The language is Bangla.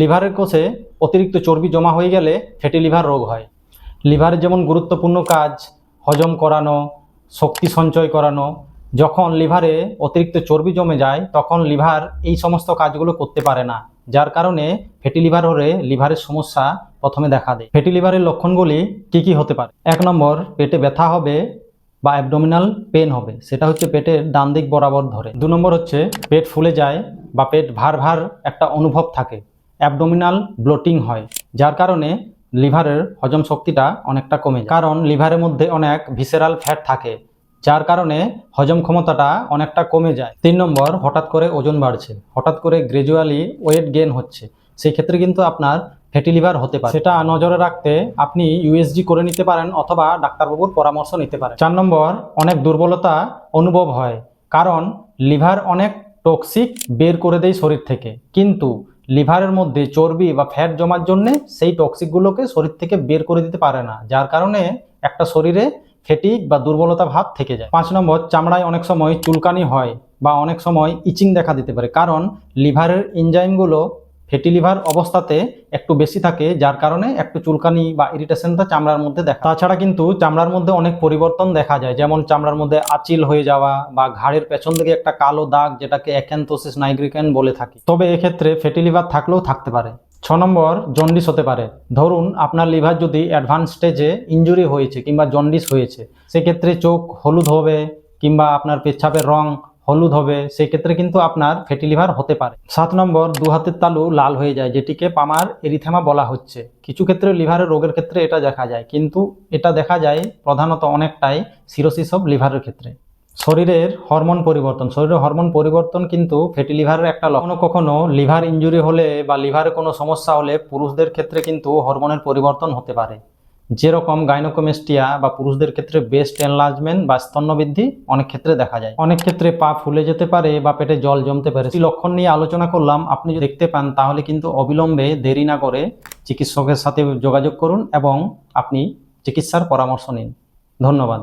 লিভারের কোষে অতিরিক্ত চর্বি জমা হয়ে গেলে ফ্যাটি লিভার রোগ হয়। লিভারের যেমন গুরুত্বপূর্ণ কাজ, হজম করানো, শক্তি সঞ্চয় করানো, যখন লিভারে অতিরিক্ত চর্বি জমে যায়, তখন লিভার এই সমস্ত কাজগুলো করতে পারে না, যার কারণে ফ্যাটি লিভার হলে লিভারের সমস্যা প্রথমে দেখা দেয়। ফ্যাটি লিভারের লক্ষণগুলি কি কি হতে পারে? এক নম্বর, পেটে ব্যথা হবে বা অ্যাবডোমিনাল পেন হবে, সেটা হচ্ছে পেটের ডান দিক বরাবর ধরে। দু নম্বর হচ্ছে, পেট ফুলে যায় বা পেট ভার ভার একটা অনুভব থাকে। অ্যাবডোমিনাল ব্লোটিং হয়, যার কারণে লিভারের হজম শক্তিটা অনেকটা কমে যায়। কারণ লিভারের মধ্যে অনেক ভিসেরাল ফ্যাট থাকে, যার কারণে হজম ক্ষমতাটা অনেকটা কমে যায়। তিন নম্বর, হঠাৎ করে ওজন বাড়ছে। হঠাৎ করে গ্রাজুয়ালি ওয়েট গেন হচ্ছে। সেই ক্ষেত্রে কিন্তু আপনার ফ্যাটি লিভার হতে পারে। সেটা নজরে রাখতে আপনি ইউএসজি করে নিতে পারেন অথবা ডাক্তারবাবুর পরামর্শ নিতে পারেন। চার নম্বর, অনেক দুর্বলতা অনুভব হয়, কারণ লিভার অনেক টক্সিক বের করে দেয় শরীর থেকে। কিন্তু লিভারের মধ্যে চর্বি বা ফ্যাট জমার জন্য সেই টক্সিকগুলোকে শরীর থেকে বের করে দিতে পারে না, যার কারণে একটা শরীরে ফেটিক বা দুর্বলতা ভাব থেকে যায়। পাঁচ নম্বর, চামড়ায় অনেক সময় চুলকানি হয় বা অনেক সময় ইচিং দেখা দিতে পারে, কারণ লিভারের এনজাইমগুলো ফেটি লিভার অবস্থাতে একটু বেশি থাকে, যার কারণে একটু চুলকানি বা ইরিটেশনটা চামড়ার মধ্যে দেখা তাছাড়া কিন্তু চামড়ার মধ্যে অনেক পরিবর্তন দেখা যায়, যেমন চামড়ার মধ্যে আচিল হয়ে যাওয়া বা ঘাড়ের পেছন দিকে একটা কালো দাগ, যেটাকে অ্যাকেন্থোসিস নাইগ্রিকেন বলে থাকি। তবে এক্ষেত্রে ফেটি লিভার থাকলেও থাকতে পারে। ছ নম্বর, জন্ডিস হতে পারে। ধরুন, আপনার লিভার যদি অ্যাডভান্স স্টেজে ইঞ্জুরি হয়েছে কিংবা জন্ডিস হয়েছে, সেক্ষেত্রে চোখ হলুদ হবে কিংবা আপনার পেচ্ছাপের রং হলুদ হবে, সেই ক্ষেত্রে কিন্তু আপনার ফ্যাটি লিভার হতে পারে। সাত নম্বর দু হাতের তালু লাল হয়ে যায়, যেটিকে পামার এরিথেমা বলা হচ্ছে। কিছু ক্ষেত্রে লিভারের রোগের ক্ষেত্রে এটা দেখা যায়, কিন্তু এটা দেখা যায় প্রধানত অনেকটাই সিরোসিস অফ লিভারের ক্ষেত্রে। শরীরের হরমোন পরিবর্তন, শরীরের হরমোন পরিবর্তন কিন্তু ফ্যাটি লিভারের একটা লক্ষণ। কখনো কখনো লিভার ইঞ্জুরি হলে বা লিভারে কোনো সমস্যা হলে পুরুষদের ক্ষেত্রে কিন্তু হরমোনের পরিবর্তন হতে পারে। যেরকম গাইনোকোমেস্টিয়া বা পুরুষদের ক্ষেত্রে বেস্ট এনলার্জমেন্ট বা স্তন্যবৃদ্ধি অনেক ক্ষেত্রে দেখা যায়। অনেক ক্ষেত্রে পা ফুলে যেতে পারে বা পেটে জল জমতে পারে। সেই লক্ষণ নিয়ে আলোচনা করলাম। আপনি যদি দেখতে পান, তাহলে কিন্তু অবিলম্বে দেরি না করে চিকিৎসকের সাথে যোগাযোগ করুন এবং আপনি চিকিৎসার পরামর্শ নিন। ধন্যবাদ।